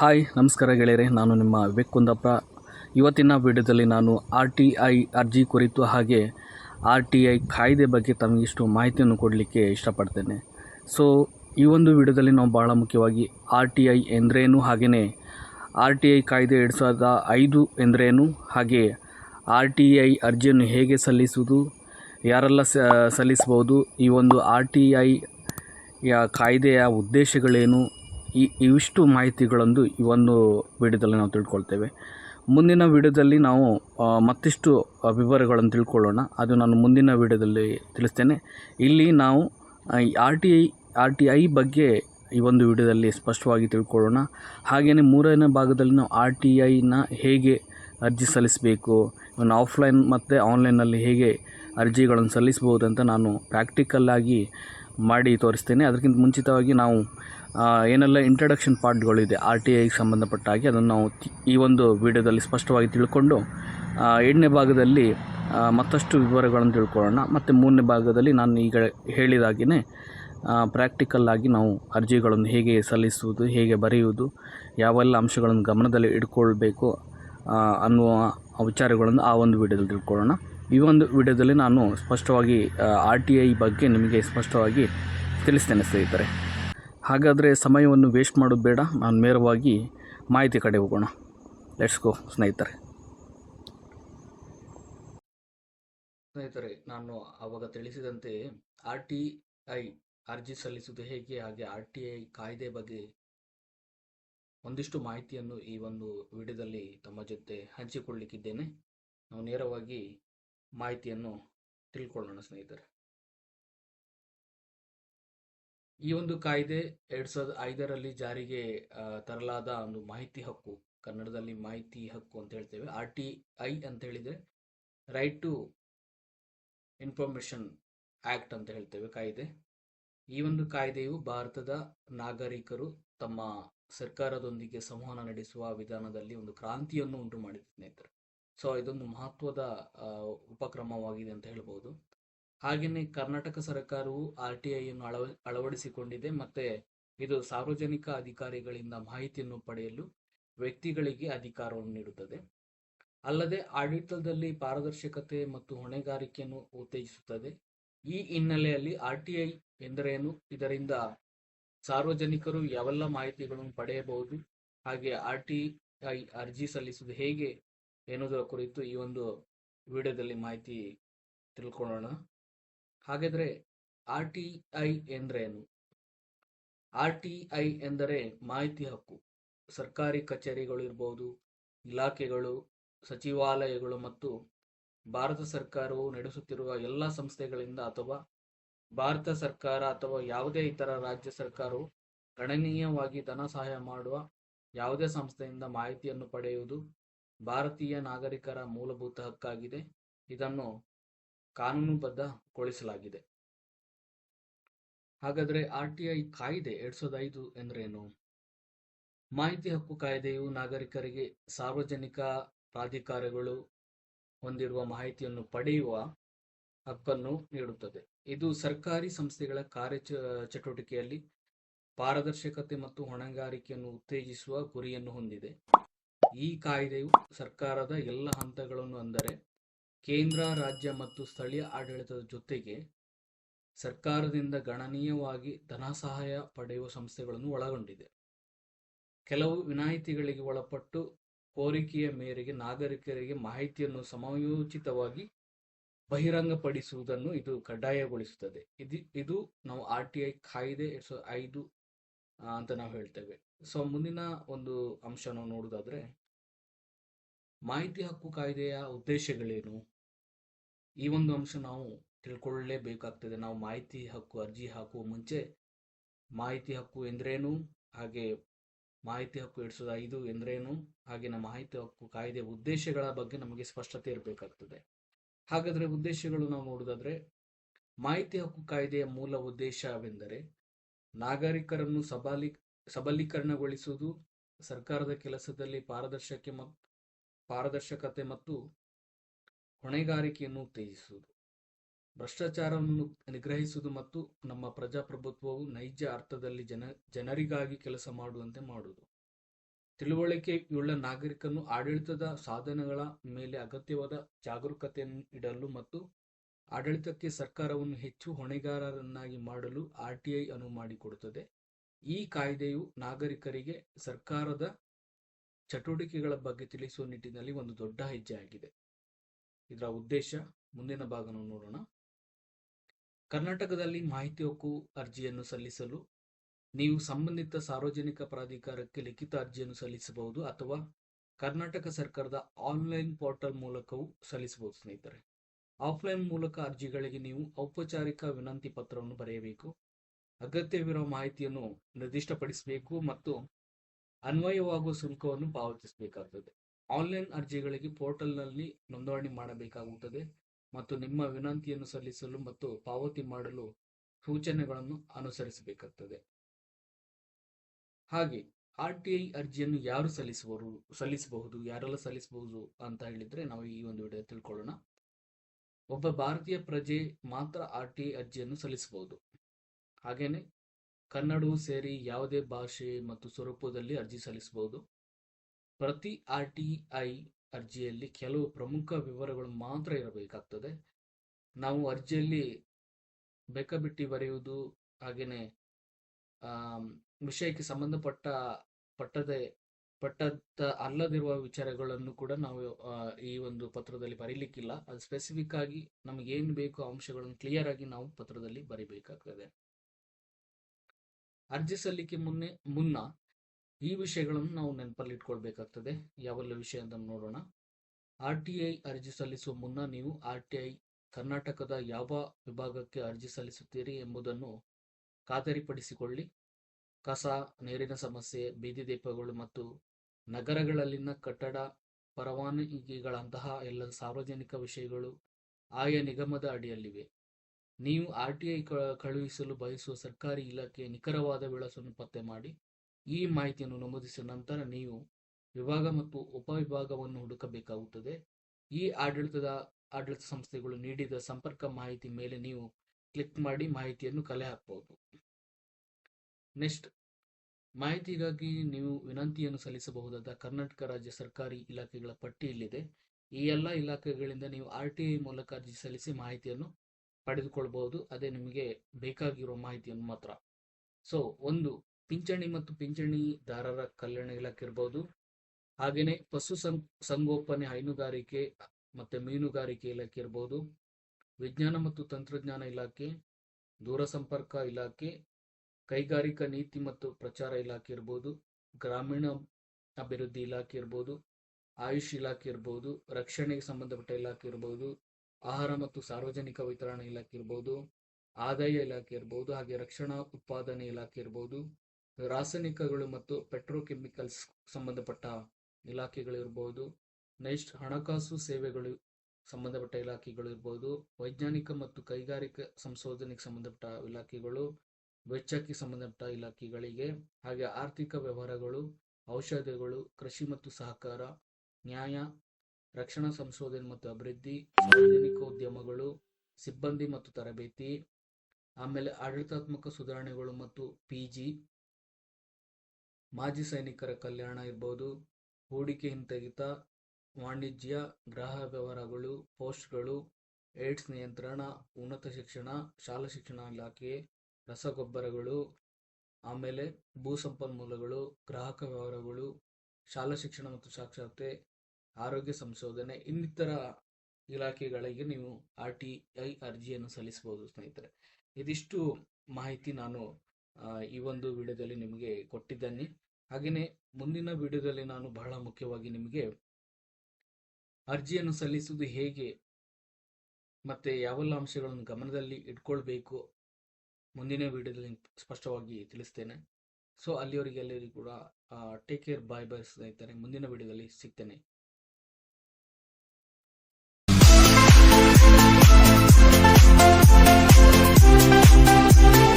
Hi, ನಮಸ್ಕಾರ ಗೆಳೆಯರೆ. ನಾನು ನಿಮ್ಮ ವಿವೇಕ್ ಕುಂದಪ್ಪ. ಇವತ್ತಿನ ವಿಡಿಯೋದಲ್ಲಿ ನಾನು ಆರ್ ಟಿ ಐ ಅರ್ಜಿ ಕುರಿತು ಹಾಗೆ ಆರ್ ಟಿ ಐ ಕಾಯ್ದೆ ಬಗ್ಗೆ ತಮಗಿಷ್ಟು ಮಾಹಿತಿಯನ್ನು ಕೊಡಲಿಕ್ಕೆ ಇಷ್ಟಪಡ್ತೇನೆ. ಸೊ ಈ ಒಂದು ವಿಡಿಯೋದಲ್ಲಿ ನಾವು ಭಾಳ ಮುಖ್ಯವಾಗಿ ಆರ್ ಟಿ ಐ ಎಂದರೇನು ಹಾಗೆಯೇ ಆರ್ ಟಿ ಐ ಕಾಯ್ದೆ ಎರಡು ಸಾವಿರದ ಐದು ಎಂದರೇನು ಹಾಗೆ ಆರ್ ಟಿ ಐ ಅರ್ಜಿಯನ್ನು ಹೇಗೆ ಸಲ್ಲಿಸುವುದು, ಯಾರೆಲ್ಲ ಸಲ್ಲಿಸಬಹುದು, ಈ ಒಂದು ಆರ್ ಟಿ ಐ ಯ ಕಾಯ್ದೆಯ ಉದ್ದೇಶಗಳೇನು ಈ ಇವಿಷ್ಟು ಮಾಹಿತಿಗಳೊಂದು ಈ ಒಂದು ವಿಡಿಯೋದಲ್ಲಿ ನಾವು ತಿಳ್ಕೊಳ್ತೇವೆ. ಮುಂದಿನ ವಿಡಿಯೋದಲ್ಲಿ ನಾವು ಮತ್ತಿಷ್ಟು ವಿವರಗಳನ್ನು ತಿಳ್ಕೊಳ್ಳೋಣ. ಅದು ನಾನು ಮುಂದಿನ ವಿಡಿಯೋದಲ್ಲಿ ತಿಳಿಸ್ತೇನೆ. ಇಲ್ಲಿ ನಾವು R T I, R T I ಬಗ್ಗೆ ಈ ಒಂದು ವಿಡಿಯೋದಲ್ಲಿ ಸ್ಪಷ್ಟವಾಗಿ ತಿಳ್ಕೊಳ್ಳೋಣ. ಹಾಗೆಯೇ ಮೂರನೇ ಭಾಗದಲ್ಲಿ ನಾವು ಆರ್ ಟಿ ಐನ ಹೇಗೆ ಅರ್ಜಿ ಸಲ್ಲಿಸಬೇಕು, ಇವನ್ನು ಆಫ್ಲೈನ್ ಮತ್ತು ಆನ್ಲೈನಲ್ಲಿ ಹೇಗೆ ಅರ್ಜಿಗಳನ್ನು ಸಲ್ಲಿಸ್ಬೋದು ಅಂತ ನಾನು ಪ್ರಾಕ್ಟಿಕಲ್ಲಾಗಿ ಮಾಡಿ ತೋರಿಸ್ತೇನೆ. ಅದಕ್ಕಿಂತ ಮುಂಚಿತವಾಗಿ ನಾವು ಏನೆಲ್ಲ ಇಂಟ್ರಡಕ್ಷನ್ ಪಾರ್ಟ್ಗಳಿದೆ ಆರ್ ಟಿ ಐಗೆ ಸಂಬಂಧಪಟ್ಟ ಹಾಗೆ ಅದನ್ನು ನಾವು ಈ ಒಂದು ವಿಡಿಯೋದಲ್ಲಿ ಸ್ಪಷ್ಟವಾಗಿ ತಿಳ್ಕೊಂಡು ಎರಡನೇ ಭಾಗದಲ್ಲಿ ಮತ್ತಷ್ಟು ವಿವರಗಳನ್ನು ತಿಳ್ಕೊಳ್ಳೋಣ. ಮತ್ತು ಮೂರನೇ ಭಾಗದಲ್ಲಿ ನಾನು ಈಗ ಹೇಳಿದಾಗಿಯೇ ಪ್ರಾಕ್ಟಿಕಲ್ ಆಗಿ ನಾವು ಅರ್ಜಿಗಳನ್ನು ಹೇಗೆ ಸಲ್ಲಿಸುವುದು, ಹೇಗೆ ಬರೆಯುವುದು, ಯಾವೆಲ್ಲ ಅಂಶಗಳನ್ನು ಗಮನದಲ್ಲಿ ಇಟ್ಕೊಳ್ಬೇಕು ಅನ್ನುವ ವಿಚಾರಗಳನ್ನು ಆ ಒಂದು ವಿಡಿಯೋದಲ್ಲಿ ತಿಳ್ಕೊಳ್ಳೋಣ. ಈ ಒಂದು ವಿಡಿಯೋದಲ್ಲಿ ನಾನು ಸ್ಪಷ್ಟವಾಗಿ ಆರ್ ಟಿ ಐ ಬಗ್ಗೆ ನಿಮಗೆ ಸ್ಪಷ್ಟವಾಗಿ ತಿಳಿಸ್ತೇನೆ ಸ್ನೇಹಿತರೆ. ಹಾಗಾದರೆ ಸಮಯವನ್ನು ವೇಸ್ಟ್ ಮಾಡೋದು ಬೇಡ. ನಾನು ನೇರವಾಗಿ ಮಾಹಿತಿ ಕಡೆ ಹೋಗೋಣ. ಲೆಟ್ಸ್ ಗೋ ಸ್ನೇಹಿತರೆ. ಸ್ನೇಹಿತರೆ, ನಾನು ಆವಾಗ ತಿಳಿಸಿದಂತೆ ಆರ್ ಟಿ ಐ ಅರ್ಜಿ ಸಲ್ಲಿಸುವುದು ಹೇಗೆ, ಹಾಗೆ ಆರ್ ಟಿ ಐ ಕಾಯ್ದೆ ಬಗ್ಗೆ ಒಂದಿಷ್ಟು ಮಾಹಿತಿಯನ್ನು ಈ ಒಂದು ವಿಡಿಯೋದಲ್ಲಿ ತಮ್ಮ ಜೊತೆ ಹಂಚಿಕೊಳ್ಳಿಕ್ಕಿದ್ದೇನೆ. ನಾವು ನೇರವಾಗಿ ಮಾಹಿತಿಯನ್ನು ತಿಳ್ಕೊಳ್ಳೋಣ ಸ್ನೇಹಿತರೆ. ಈ ಒಂದು ಕಾಯ್ದೆ ಎರಡ್ ಸಾವಿರದ ಐದರಲ್ಲಿ ಜಾರಿಗೆ ತರಲಾದ ಒಂದು ಮಾಹಿತಿ ಹಕ್ಕು, ಕನ್ನಡದಲ್ಲಿ ಮಾಹಿತಿ ಹಕ್ಕು ಅಂತ ಹೇಳ್ತೇವೆ. ಆರ್ ಟಿ ಐ ಅಂತ ಹೇಳಿದರೆ ರೈಟ್ ಟು ಇನ್ಫಾರ್ಮೇಶನ್ ಆಕ್ಟ್ ಅಂತ ಹೇಳ್ತೇವೆ ಕಾಯ್ದೆ. ಈ ಒಂದು ಕಾಯ್ದೆಯು ಭಾರತದ ನಾಗರಿಕರು ತಮ್ಮ ಸರ್ಕಾರದೊಂದಿಗೆ ಸಂವಹನ ನಡೆಸುವ ವಿಧಾನದಲ್ಲಿ ಒಂದು ಕ್ರಾಂತಿಯನ್ನು ಉಂಟು ಮಾಡಿದೆ ಸ್ನೇಹಿತರೆ. ಸೊ ಇದೊಂದು ಮಹತ್ವದ ಉಪಕ್ರಮವಾಗಿದೆ ಅಂತ ಹೇಳ್ಬೋದು. ಹಾಗೆಯೇ ಕರ್ನಾಟಕ ಸರ್ಕಾರವು ಆರ್ ಟಿ ಐಯನ್ನು ಅಳವ, ಅಳವಡಿಸಿಕೊಂಡಿದೆ ಮತ್ತೆ ಇದು ಸಾರ್ವಜನಿಕ ಅಧಿಕಾರಿಗಳಿಂದ ಮಾಹಿತಿಯನ್ನು ಪಡೆಯಲು ವ್ಯಕ್ತಿಗಳಿಗೆ ಅಧಿಕಾರವನ್ನು ನೀಡುತ್ತದೆ. ಅಲ್ಲದೆ ಆಡಳಿತದಲ್ಲಿ ಪಾರದರ್ಶಕತೆ ಮತ್ತು ಹೊಣೆಗಾರಿಕೆಯನ್ನು ಉತ್ತೇಜಿಸುತ್ತದೆ. ಈ ಹಿನ್ನೆಲೆಯಲ್ಲಿ ಆರ್ ಟಿ ಐ ಎಂದರೇನು? ಇದರಿಂದ ಸಾರ್ವಜನಿಕರು ಯಾವೆಲ್ಲ ಮಾಹಿತಿಗಳನ್ನು ಪಡೆಯಬಹುದು? ಹಾಗೆ ಆರ್ ಟಿ ಐ ಅರ್ಜಿ ಸಲ್ಲಿಸುವುದು ಹೇಗೆ ಎನ್ನುವುದರ ಕುರಿತು ಈ ಒಂದು ವಿಡಿಯೋದಲ್ಲಿ ಮಾಹಿತಿ ತಿಳ್ಕೊಳ್ಳೋಣ. ಹಾಗಾದ್ರೆ ಆರ್ ಟಿ ಐ ಎಂದ್ರೇನು? ಆರ್ ಟಿ ಐ ಎಂದರೆ ಮಾಹಿತಿ ಹಕ್ಕು. ಸರ್ಕಾರಿ ಕಚೇರಿಗಳು ಇರಬಹುದು ಇಲಾಖೆಗಳು, ಸಚಿವಾಲಯಗಳು ಮತ್ತು ಭಾರತ ಸರ್ಕಾರವು ನಡೆಸುತ್ತಿರುವ ಎಲ್ಲ ಸಂಸ್ಥೆಗಳಿಂದ ಅಥವಾ ಭಾರತ ಸರ್ಕಾರ ಅಥವಾ ಯಾವುದೇ ಇತರ ರಾಜ್ಯ ಸರ್ಕಾರವು ಗಣನೀಯವಾಗಿ ಧನ ಸಹಾಯ ಮಾಡುವ ಯಾವುದೇ ಸಂಸ್ಥೆಯಿಂದ ಮಾಹಿತಿಯನ್ನು ಪಡೆಯುವುದು ಭಾರತೀಯ ನಾಗರಿಕರ ಮೂಲಭೂತ ಹಕ್ಕಾಗಿದೆ. ಇದನ್ನು ಕಾನೂನುಬದ್ಧಗೊಳಿಸಲಾಗಿದೆ. ಹಾಗಾದ್ರೆ ಆರ್ ಟಿ ಐ ಕಾಯ್ದೆ ಎರಡ್ ಸಾವಿರದ ಐದು ಎಂದ್ರೇನು? ಮಾಹಿತಿ ಹಕ್ಕು ಕಾಯ್ದೆಯು ನಾಗರಿಕರಿಗೆ ಸಾರ್ವಜನಿಕ ಪ್ರಾಧಿಕಾರಗಳು ಹೊಂದಿರುವ ಮಾಹಿತಿಯನ್ನು ಪಡೆಯುವ ಹಕ್ಕನ್ನು ನೀಡುತ್ತದೆ. ಇದು ಸರ್ಕಾರಿ ಸಂಸ್ಥೆಗಳ ಕಾರ್ಯ ಚಟುವಟಿಕೆಯಲ್ಲಿ ಪಾರದರ್ಶಕತೆ ಮತ್ತು ಹೊಣೆಗಾರಿಕೆಯನ್ನು ಉತ್ತೇಜಿಸುವ ಗುರಿಯನ್ನು ಹೊಂದಿದೆ. ಈ ಕಾಯ್ದೆಯು ಸರ್ಕಾರದ ಎಲ್ಲ ಹಂತಗಳನ್ನು ಅಂದರೆ ಕೇಂದ್ರ, ರಾಜ್ಯ ಮತ್ತು ಸ್ಥಳೀಯ ಆಡಳಿತದ ಜೊತೆಗೆ ಸರ್ಕಾರದಿಂದ ಗಣನೀಯವಾಗಿ ಧನಸಹಾಯ ಪಡೆಯುವ ಸಂಸ್ಥೆಗಳನ್ನು ಒಳಗೊಂಡಿದೆ. ಕೆಲವು ವಿನಾಯಿತಿಗಳಿಗೆ ಒಳಪಟ್ಟು ಕೋರಿಕೆಯ ಮೇರೆಗೆ ನಾಗರಿಕರಿಗೆ ಮಾಹಿತಿಯನ್ನು ಸಮಯೋಚಿತವಾಗಿ ಬಹಿರಂಗಪಡಿಸುವುದನ್ನು ಇದು ಕಡ್ಡಾಯಗೊಳಿಸುತ್ತದೆ. ಇದು ಇದು ನಾವು ಆರ್ ಟಿ ಐ ಕಾಯ್ದೆ ಎರಡ್ ಸಾವಿರದ ಐದು ಅಂತ ನಾವು ಹೇಳ್ತೇವೆ. ಸೊ, ಮುಂದಿನ ಒಂದು ಅಂಶ ನಾವು ನೋಡುವುದಾದ್ರೆ ಮಾಹಿತಿ ಹಕ್ಕು ಕಾಯ್ದೆಯ ಉದ್ದೇಶಗಳೇನು? ಈ ಒಂದು ಅಂಶ ನಾವು ತಿಳ್ಕೊಳ್ಳಲೇಬೇಕಾಗ್ತದೆ ನಾವು ಮಾಹಿತಿ ಹಕ್ಕು, ಅರ್ಜಿ ಹಾಕುವ ಮುಂಚೆ ಮಾಹಿತಿ ಹಕ್ಕು ಎಂದ್ರೇನು? ಹಾಗೆ ಮಾಹಿತಿ ಹಕ್ಕು ಎರಡ್ ಸಾವಿರದ ಐದು ಎಂದ್ರೇನು? ನಮ್ಮ ಮಾಹಿತಿ ಹಕ್ಕು ಕಾಯ್ದೆ ಉದ್ದೇಶಗಳ ಬಗ್ಗೆ ನಮಗೆ ಸ್ಪಷ್ಟತೆ ಇರಬೇಕಾಗ್ತದೆ. ಹಾಗಾದ್ರೆ ಉದ್ದೇಶಗಳು ನಾವು ನೋಡುವುದಾದ್ರೆ, ಮಾಹಿತಿ ಹಕ್ಕು ಕಾಯ್ದೆಯ ಮೂಲ ಉದ್ದೇಶವೆಂದರೆ ನಾಗರಿಕರನ್ನು ಸಬಲಿ, ಸಬಲೀಕರಣಗೊಳಿಸುವುದು, ಸರ್ಕಾರದ ಕೆಲಸದಲ್ಲಿ ಪಾರದರ್ಶಕ ಮತ್ತು ಪಾರದರ್ಶಕತೆ ಮತ್ತು ಹೊಣೆಗಾರಿಕೆಯನ್ನು ಉತ್ತೇಜಿಸುವುದು. ಭ್ರಷ್ಟಾಚಾರವನ್ನು ನಿಗ್ರಹಿಸುವುದು ಮತ್ತು ನಮ್ಮ ಪ್ರಜಾಪ್ರಭುತ್ವವು ನೈಜ ಅರ್ಥದಲ್ಲಿ ಜನ, ಜನರಿಗಾಗಿ ಕೆಲಸ ಮಾಡುವಂತೆ ಮಾಡುವುದು. ತಿಳುವಳಿಕೆಯುಳ್ಳ ನಾಗರಿಕನು ಆಡಳಿತದ ಸಾಧನಗಳ ಮೇಲೆ ಅಗತ್ಯವಾದ ಜಾಗರೂಕತೆಯನ್ನು ಇಡಲು ಮತ್ತು ಆಡಳಿತಕ್ಕೆ ಸರ್ಕಾರವನ್ನು ಹೆಚ್ಚು ಹೊಣೆಗಾರರನ್ನಾಗಿ ಮಾಡಲು ಆರ್ ಟಿ ಐ ಅನುವು ಮಾಡಿಕೊಡುತ್ತದೆ. ಈ ಕಾಯ್ದೆಯು ನಾಗರಿಕರಿಗೆ ಸರ್ಕಾರದ ಚಟುವಟಿಕೆಗಳ ಬಗ್ಗೆ ತಿಳಿಸುವ ನಿಟ್ಟಿನಲ್ಲಿ ಒಂದು ದೊಡ್ಡ ಹೆಜ್ಜೆಯಾಗಿದೆ ಇದರ ಉದ್ದೇಶ ಮುಂದಿನ ಭಾಗವನ್ನು ನೋಡೋಣ. ಕರ್ನಾಟಕದಲ್ಲಿ ಮಾಹಿತಿ ಹಕ್ಕು ಅರ್ಜಿಯನ್ನು ಸಲ್ಲಿಸಲು ನೀವು ಸಂಬಂಧಿತ ಸಾರ್ವಜನಿಕ ಪ್ರಾಧಿಕಾರಕ್ಕೆ ಲಿಖಿತ ಅರ್ಜಿಯನ್ನು ಸಲ್ಲಿಸಬಹುದು ಅಥವಾ ಕರ್ನಾಟಕ ಸರ್ಕಾರದ ಆನ್ಲೈನ್ ಪೋರ್ಟಲ್ ಮೂಲಕವೂ ಸಲ್ಲಿಸಬಹುದು ಸ್ನೇಹಿತರೆ. ಆಫ್ಲೈನ್ ಮೂಲಕ ಅರ್ಜಿಗಳಿಗೆ ನೀವು ಔಪಚಾರಿಕ ವಿನಂತಿ ಪತ್ರವನ್ನು ಬರೆಯಬೇಕು. ಅಗತ್ಯವಿರುವ ಮಾಹಿತಿಯನ್ನು ನಿರ್ದಿಷ್ಟಪಡಿಸಬೇಕು ಮತ್ತು ಅನ್ವಯವಾಗುವ ಶುಲ್ಕವನ್ನು ಪಾವತಿಸಬೇಕಾಗುತ್ತದೆ ಆನ್ಲೈನ್ ಅರ್ಜಿಗಳಿಗೆ ಪೋರ್ಟಲ್ನಲ್ಲಿ ನೋಂದಣಿ ಮಾಡಬೇಕಾಗುತ್ತದೆ ಮತ್ತು ನಿಮ್ಮ ವಿನಂತಿಯನ್ನು ಸಲ್ಲಿಸಲು ಮತ್ತು ಪಾವತಿ ಮಾಡಲು ಸೂಚನೆಗಳನ್ನು ಅನುಸರಿಸಬೇಕಾಗುತ್ತದೆ ಹಾಗೆ, ಆರ್ ಟಿ ಅರ್ಜಿಯನ್ನು ಯಾರು ಸಲ್ಲಿಸುವರು, ಸಲ್ಲಿಸಬಹುದು, ಯಾರೆಲ್ಲ ಸಲ್ಲಿಸಬಹುದು ಅಂತ ಹೇಳಿದ್ರೆ ನಾವು ಈ ಒಂದು ವಿಡಿಯೋ ತಿಳ್ಕೊಳ್ಳೋಣ. ಒಬ್ಬ ಭಾರತೀಯ ಪ್ರಜೆ ಮಾತ್ರ ಆರ್ ಟಿ ಐ ಅರ್ಜಿಯನ್ನು ಸಲ್ಲಿಸಬಹುದು. ಹಾಗೇನೆ ಕನ್ನಡವೂ ಸೇರಿ ಯಾವುದೇ ಭಾಷೆ ಮತ್ತು ಸ್ವರೂಪದಲ್ಲಿ ಅರ್ಜಿ ಸಲ್ಲಿಸಬಹುದು. ಪ್ರತಿ ಆರ್ ಟಿ ಐ ಅರ್ಜಿಯಲ್ಲಿ ಕೆಲವು ಪ್ರಮುಖ ವಿವರಗಳು ಮಾತ್ರ ಇರಬೇಕಾಗ್ತದೆ. ನಾವು ಅರ್ಜಿಯಲ್ಲಿ ಬೇಕಾಬಿಟ್ಟಿ ಬರೆಯುವುದು ಹಾಗೆಯೇ ವಿಷಯಕ್ಕೆ ಸಂಬಂಧಪಟ್ಟ ಪಟ್ಟದೆ ಪಟ್ಟದ ಅಲ್ಲದಿರುವ ವಿಚಾರಗಳನ್ನು ಕೂಡ ನಾವು ಈ ಒಂದು ಪತ್ರದಲ್ಲಿ ಬರೀಲಿಕ್ಕಿಲ್ಲ. ಅದು ಸ್ಪೆಸಿಫಿಕ್ ಆಗಿ ನಮಗೆ ಏನು ಬೇಕು ಅಂಶಗಳನ್ನು ಕ್ಲಿಯರ್ ಆಗಿ ನಾವು ಪತ್ರದಲ್ಲಿ ಬರಿಬೇಕಾಗ್ತದೆ. ಅರ್ಜಿ ಸಲ್ಲಿಕೆ ಮುನ್ನೆ, ಮುನ್ನ ಈ ವಿಷಯಗಳನ್ನು ನಾವು ನೆನಪಲ್ಲಿ ಇಟ್ಕೊಳ್ಬೇಕಾಗ್ತದೆ ಯಾವೆಲ್ಲ ವಿಷಯ ಅಂತ ನೋಡೋಣ. ಆರ್ ಟಿ ಐ ಅರ್ಜಿ ಸಲ್ಲಿಸುವ ಮುನ್ನ ನೀವು ಆರ್ ಟಿ ಐ ಕರ್ನಾಟಕದ ಯಾವ ವಿಭಾಗಕ್ಕೆ ಅರ್ಜಿ ಸಲ್ಲಿಸುತ್ತೀರಿ ಎಂಬುದನ್ನು ಖಾತರಿಪಡಿಸಿಕೊಳ್ಳಿ. ಕಸ, ನೀರಿನ ಸಮಸ್ಯೆ, ಬೀದಿ ದೀಪಗಳು ಮತ್ತು ನಗರಗಳಲ್ಲಿನ ಕಟ್ಟಡ ಪರವಾನಗಿಗಳಂತಹ ಎಲ್ಲ ಸಾರ್ವಜನಿಕ ವಿಷಯಗಳು ಆಯಾ ನಿಗಮದ ಅಡಿಯಲ್ಲಿವೆ. ನೀವು ಆರ್ ಟಿ ಐ ಕಳುಹಿಸಲು ಬಯಸುವ ಸರ್ಕಾರಿ ಇಲಾಖೆಯ ನಿಖರವಾದ ವಿಳಾಸವನ್ನು ಪತ್ತೆ ಮಾಡಿ. ಈ ಮಾಹಿತಿಯನ್ನು ನಮೂದಿಸಿದ ನಂತರ ನೀವು ವಿಭಾಗ ಮತ್ತು ಉಪವಿಭಾಗವನ್ನು ಹುಡುಕಬೇಕಾಗುತ್ತದೆ. ಈ ಆಡಳಿತದ, ಆಡಳಿತ ಸಂಸ್ಥೆಗಳು ನೀಡಿದ ಸಂಪರ್ಕ ಮಾಹಿತಿ ಮೇಲೆ ನೀವು ಕ್ಲಿಕ್ ಮಾಡಿ ಮಾಹಿತಿಯನ್ನು ಕಲೆ ಹಾಕಬಹುದು ನೆಕ್ಸ್ಟ್, ಮಾಹಿತಿಗಾಗಿ ನೀವು ವಿನಂತಿಯನ್ನು ಸಲ್ಲಿಸಬಹುದಾದ ಕರ್ನಾಟಕ ರಾಜ್ಯ ಸರ್ಕಾರಿ ಇಲಾಖೆಗಳ ಪಟ್ಟಿ ಇಲ್ಲಿದೆ ಈ ಎಲ್ಲ ಇಲಾಖೆಗಳಿಂದ ನೀವು ಆರ್ ಟಿ ಐ ಮೂಲಕ ಅರ್ಜಿ ಸಲ್ಲಿಸಿ ಮಾಹಿತಿಯನ್ನು ಪಡೆದುಕೊಳ್ಬಹುದು, ಅದೇ ನಿಮಗೆ ಬೇಕಾಗಿರುವ ಮಾಹಿತಿಯನ್ನು ಮಾತ್ರ. ಸೊ ಒಂದು ಪಿಂಚಣಿ ಮತ್ತು ಪಿಂಚಣಿದಾರರ ಕಲ್ಯಾಣ ಇಲಾಖೆ ಇರ್ಬೋದು. ಹಾಗೆಯೇ ಪಶು ಸಂಗೋಪನೆ ಹೈನುಗಾರಿಕೆ ಮತ್ತೆ ಮೀನುಗಾರಿಕೆ ಇಲಾಖೆ ಇರ್ಬೋದು. ವಿಜ್ಞಾನ ಮತ್ತು ತಂತ್ರಜ್ಞಾನ ಇಲಾಖೆ ದೂರಸಂಪರ್ಕ ಇಲಾಖೆ, ಕೈಗಾರಿಕಾ ನೀತಿ ಮತ್ತು ಪ್ರಚಾರ ಇಲಾಖೆ ಇರ್ಬೋದು. ಗ್ರಾಮೀಣ ಅಭಿವೃದ್ಧಿ ಇಲಾಖೆ ಇರ್ಬೋದು. ಆಯುಷ್ ಇಲಾಖೆ ಇರ್ಬೋದು. ರಕ್ಷಣೆಗೆ ಸಂಬಂಧಪಟ್ಟ ಇಲಾಖೆ ಇರ್ಬೋದು. ಆಹಾರ ಮತ್ತು ಸಾರ್ವಜನಿಕ ವಿತರಣಾ ಇಲಾಖೆ ಇರ್ಬೋದು, ಆದಾಯ ಇಲಾಖೆ ಇರ್ಬೋದು, ಹಾಗೆ ರಕ್ಷಣಾ ಉತ್ಪಾದನೆ ಇಲಾಖೆ ಇರ್ಬೋದು, ರಾಸಾಯನಿಕಗಳು ಮತ್ತು ಪೆಟ್ರೋಕೆಮಿಕಲ್ಸ್ ಸಂಬಂಧಪಟ್ಟ ಇಲಾಖೆಗಳಿರ್ಬೋದು ನೆಕ್ಸ್ಟ್ ಹಣಕಾಸು ಸೇವೆಗಳು ಸಂಬಂಧಪಟ್ಟ ಇಲಾಖೆಗಳು ಇರ್ಬೋದು, ವೈಜ್ಞಾನಿಕ ಮತ್ತು ಕೈಗಾರಿಕಾ ಸಂಶೋಧನೆಗೆ ಸಂಬಂಧಪಟ್ಟ ಇಲಾಖೆಗಳು, ವೆಚ್ಚಕ್ಕೆ ಸಂಬಂಧಪಟ್ಟ ಇಲಾಖೆಗಳಿಗೆ, ಹಾಗೆ ಆರ್ಥಿಕ ವ್ಯವಹಾರಗಳು, ಔಷಧಗಳು, ಕೃಷಿ ಮತ್ತು ಸಹಕಾರ, ನ್ಯಾಯ ರಕ್ಷಣಾ ಸಂಶೋಧನೆ ಮತ್ತು ಅಭಿವೃದ್ಧಿ, ಸಾರ್ವಜನಿಕ ಉದ್ಯಮಗಳು, ಸಿಬ್ಬಂದಿ ಮತ್ತು ತರಬೇತಿ, ಆಮೇಲೆ ಆಡಳಿತಾತ್ಮಕ ಸುಧಾರಣೆಗಳು ಮತ್ತು ಪಿ ಜಿ ಮಾಜಿ ಸೈನಿಕರ ಕಲ್ಯಾಣ ಇರ್ಬೋದು, ಹೂಡಿಕೆ ಹಿಂತೆಗೆತ, ವಾಣಿಜ್ಯ, ಗ್ರಹ ವ್ಯವಹಾರಗಳು, ಪೋಸ್ಟ್ಗಳು, ಏಡ್ಸ್ ನಿಯಂತ್ರಣ, ಉನ್ನತ ಶಿಕ್ಷಣ, ಶಾಲಾ ಶಿಕ್ಷಣ ಇಲಾಖೆ, ರಸಗೊಬ್ಬರಗಳು, ಆಮೇಲೆ ಭೂ ಸಂಪನ್ಮೂಲಗಳು ಗ್ರಾಹಕ ವ್ಯವಹಾರಗಳು, ಶಾಲಾ ಶಿಕ್ಷಣ ಮತ್ತು ಸಾಕ್ಷರತೆ ಆರೋಗ್ಯ ಸಂಶೋಧನೆ, ಇನ್ನಿತರ ಇಲಾಖೆಗಳಿಗೆ ನೀವು ಆರ್ ಟಿ ಐ ಅರ್ಜಿಯನ್ನು ಸಲ್ಲಿಸಬಹುದು ಸ್ನೇಹಿತರೆ. ಇದಿಷ್ಟು ಮಾಹಿತಿ ನಾನು ಈ ಒಂದು ವಿಡಿಯೋದಲ್ಲಿ ನಿಮಗೆ ಕೊಟ್ಟಿದ್ದೇನೆ. ಹಾಗೆಯೇ ಮುಂದಿನ ವಿಡಿಯೋದಲ್ಲಿ ನಾನು ಬಹಳ ಮುಖ್ಯವಾಗಿ ನಿಮಗೆ ಅರ್ಜಿಯನ್ನು ಸಲ್ಲಿಸುವುದು ಹೇಗೆ, ಮತ್ತೆ ಯಾವೆಲ್ಲ ಅಂಶಗಳನ್ನು ಗಮನದಲ್ಲಿ ಇಟ್ಕೊಳ್ಬೇಕು ಮುಂದಿನ ವಿಡಿಯೋದಲ್ಲಿ ಸ್ಪಷ್ಟವಾಗಿ ತಿಳಿಸ್ತೇನೆ. ಸೊ ಅಲ್ಲಿಯವರಿಗೆ ಎಲ್ಲರಿಗೂ ಕೂಡ ಟೇಕ್ ಕೇರ್ ಬಾಯ್ ಬಾಯ್ ಸ್ನೇಹಿತರೆ. ಮುಂದಿನ ವಿಡಿಯೋದಲ್ಲಿ ಸಿಗ್ತೇನೆ. Música